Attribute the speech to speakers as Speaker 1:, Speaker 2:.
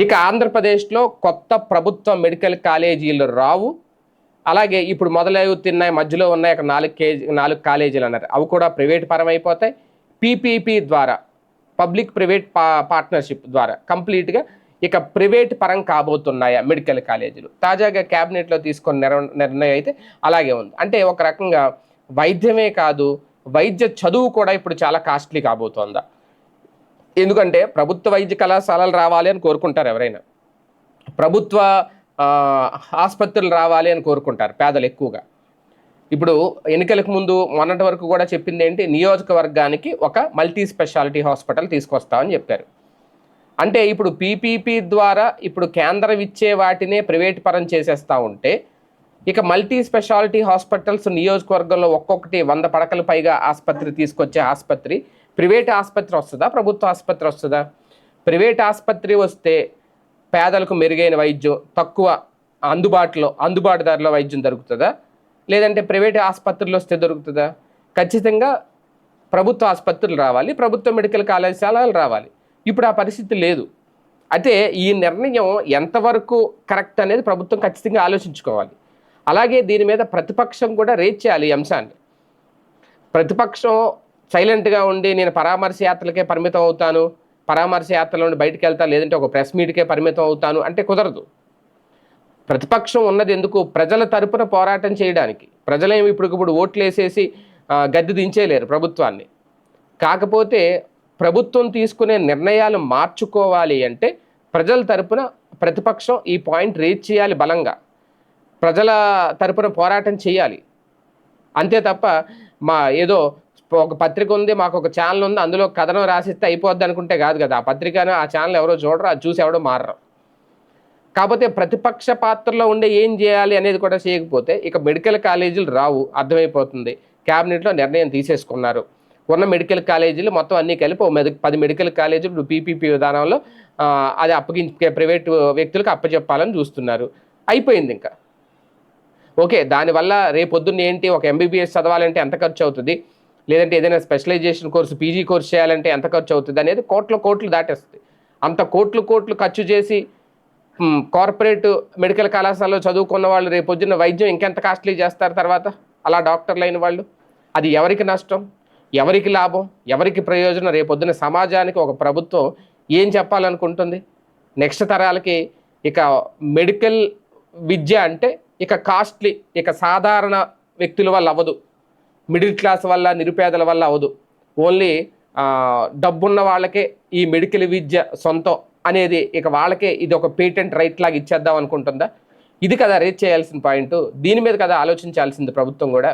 Speaker 1: ఇక ఆంధ్రప్రదేశ్లో కొత్త ప్రభుత్వ మెడికల్ కాలేజీలు రావు. అలాగే ఇప్పుడు మొదలవుతున్నాయి మధ్యలో ఉన్నాయి అక్కడ నాలుగు కేజీ నాలుగు కాలేజీలు అన్నారు. అవి కూడా ప్రైవేట్ పరం అయిపోతాయి పీపీపీ ద్వారా పబ్లిక్ ప్రైవేట్ పా పార్ట్నర్షిప్ ద్వారా కంప్లీట్గా ఇక ప్రైవేట్ పరం కాబోతున్నాయా మెడికల్ కాలేజీలు. తాజాగా క్యాబినెట్లో తీసుకున్న నిర్ నిర్ణయం అయితే అలాగే ఉంది. అంటే ఒక రకంగా వైద్యమే కాదు వైద్య చదువు కూడా ఇప్పుడు చాలా కాస్ట్లీ కాబోతోందా? ఎందుకంటే ప్రభుత్వ వైద్య కళాశాలలు రావాలి అని కోరుకుంటారు ఎవరైనా. ప్రభుత్వ ఆసుపత్రులు రావాలి అని కోరుకుంటారు పేదలు ఎక్కువగా. ఇప్పుడు ఎన్నికలకు ముందు మొన్నటి వరకు కూడా చెప్పింది ఏంటి? నియోజకవర్గానికి ఒక మల్టీ స్పెషాలిటీ హాస్పిటల్ తీసుకొస్తామని చెప్పారు. అంటే ఇప్పుడు పీపీపీ ద్వారా ఇప్పుడు కేంద్రం ఇచ్చే వాటినే ప్రైవేట్ పరం చేసేస్తూ ఉంటే ఇక మల్టీ స్పెషాలిటీ హాస్పిటల్స్ నియోజకవర్గంలో ఒక్కొక్కటి వంద పడకల పైగా ఆసుపత్రి తీసుకొచ్చే ఆసుపత్రి ప్రైవేట్ ఆసుపత్రి వస్తుందా? ప్రభుత్వ ఆసుపత్రి వస్తుందా? ప్రైవేట్ ఆసుపత్రి వస్తే పేదలకు మెరుగైన వైద్యం తక్కువ అందుబాటులో అందుబాటు ధరలో వైద్యం దొరుకుతుందా? లేదంటే ప్రైవేట్ ఆసుపత్రులు వస్తే దొరుకుతుందా? ఖచ్చితంగా ప్రభుత్వ ఆసుపత్రులు రావాలి ప్రభుత్వ మెడికల్ కళాశాలలు రావాలి. ఇప్పుడు ఆ పరిస్థితి లేదు. అయితే ఈ నిర్ణయం ఎంతవరకు కరెక్ట్ అనేది ప్రభుత్వం ఖచ్చితంగా ఆలోచించుకోవాలి. అలాగే దీని మీద ప్రతిపక్షం కూడా రేట్ చేయాలి ఈ అంశాన్ని. ప్రతిపక్షం సైలెంట్గా ఉండి నేను పరామర్శ యాత్రలకే పరిమితం అవుతాను. పరామర్శ యాత్రలో నుండి బయటికి వెళ్తా లేదంటే ఒక ప్రెస్ మీట్కే పరిమితం అవుతాను అంటే కుదరదు. ప్రతిపక్షం ఉన్నది ఎందుకు? ప్రజల తరపున పోరాటం చేయడానికి. ప్రజలేమి ఇప్పుడు ఓట్లు వేసేసి గద్దె దించేయలేరు ప్రభుత్వాన్ని. కాకపోతే ప్రభుత్వం తీసుకునే నిర్ణయాలు మార్చుకోవాలి అంటే ప్రజల తరపున ప్రతిపక్షం ఈ పాయింట్ రీచ్ చేయాలి బలంగా. ప్రజల తరపున పోరాటం చేయాలి. అంతే తప్ప మా ఏదో ఒక పత్రిక ఉంది మాకు ఒక ఛానల్ ఉంది అందులో కథనం రాసిస్తే అయిపోద్ది అనుకుంటే కాదు కదా. ఆ పత్రికను ఆ ఛానల్ ఎవరో చూడరు అది చూసి ఎవడో మారరు. కాకపోతే ప్రతిపక్ష పాత్రలో ఉండే ఏం చేయాలి అనేది కూడా చేయకపోతే ఇక మెడికల్ కాలేజీలు రావు అర్థమైపోతుంది. క్యాబినెట్లో నిర్ణయం తీసేసుకున్నారు. ఉన్న మెడికల్ కాలేజీలు మొత్తం అన్నీ కలిపి ఓ పది మెడికల్ కాలేజీలు పీపీపీ విధానంలో అది అప్పగించే ప్రైవేట్ వ్యక్తులకు అప్పచెప్పాలని చూస్తున్నారు. అయిపోయింది ఇంకా. ఓకే దానివల్ల రేపొద్దున్న ఏంటి ఒక ఎంబీబీఎస్ చదవాలంటే ఎంత ఖర్చు అవుతుంది లేదంటే ఏదైనా స్పెషలైజేషన్ కోర్సు పీజీ కోర్సు చేయాలంటే ఎంత ఖర్చు అవుతుంది అనేది కోట్ల కోట్లు దాటేస్తుంది. అంత కోట్లు కోట్లు ఖర్చు చేసి కార్పొరేట్ మెడికల్ కళాశాలలో చదువుకున్న వాళ్ళు రేపొద్దున వైద్యం ఇంకెంత కాస్ట్లీ చేస్తారు తర్వాత? అలా డాక్టర్లు అయిన వాళ్ళు? అది ఎవరికి నష్టం? ఎవరికి లాభం? ఎవరికి ప్రయోజనం? రేపొద్దున సమాజానికి ఒక ప్రభుత్వం ఏం చెప్పాలనుకుంటుంది? నెక్స్ట్ తరాలకి ఇక మెడికల్ విద్య అంటే ఇక కాస్ట్లీ ఇక సాధారణ వ్యక్తుల వల్ల అవ్వదు. మిడిల్ క్లాస్ వల్ల నిరుపేదల వల్ల అవదు ఓన్లీ డబ్బున్న వాళ్ళకే ఈ మెడికల్ విద్య సొంతం అనేది ఇక వాళ్ళకే ఇది ఒక పేటెంట్ రైట్ లాగా ఇచ్చేద్దాం అనుకుంటుందా? ఇది కదా రేట్ చేయాల్సిన పాయింట్. దీని మీద కదా ఆలోచించాల్సింది ప్రభుత్వం కూడా.